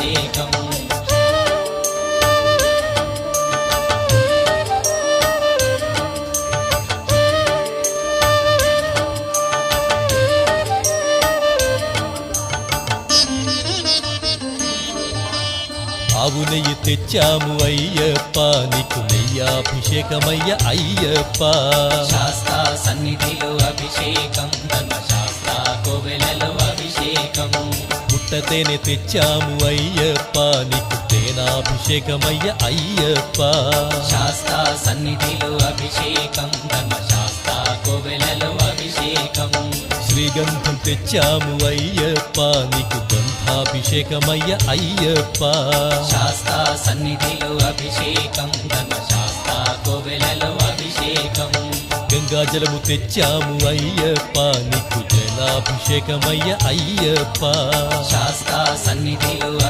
అభిషేకం ఆవు నెయ్యి తెచ్చాము అయ్యప్ప నీకు నెయ్యాభిషేకమయ్య అయ్యప్ప. శాస్త్ర సన్నిధిలో అభిషేకం ధర్మశాస్త్ర కోవెలలో అభిషేకం. పుట్టతేనె తెచ్చాము అయ్యప్ప నీకు తేనాభిషేకమయ్య అయ్యప్ప. శాస్త్ర సన్నిధిలో అభిషేకం ధర్మశాస్త్ర కోవెలలో అభిషేకం. శ్రీగంధం తెచ్చాము అయ్యప్ప నీకు గంధాభిషేకమయ్య అయ్యప్ప. శాస్త్ర సన్నిధిలో అభిషేకం ధర్మశాస్త్ర కోవెలలో అభిషేకం. గంగాజలము తెచ్చాము అయ్యప్ప నీకు జలాభిషేకమయ్య అయ్యప్ప. శాస్త్ర సన్నిధిలో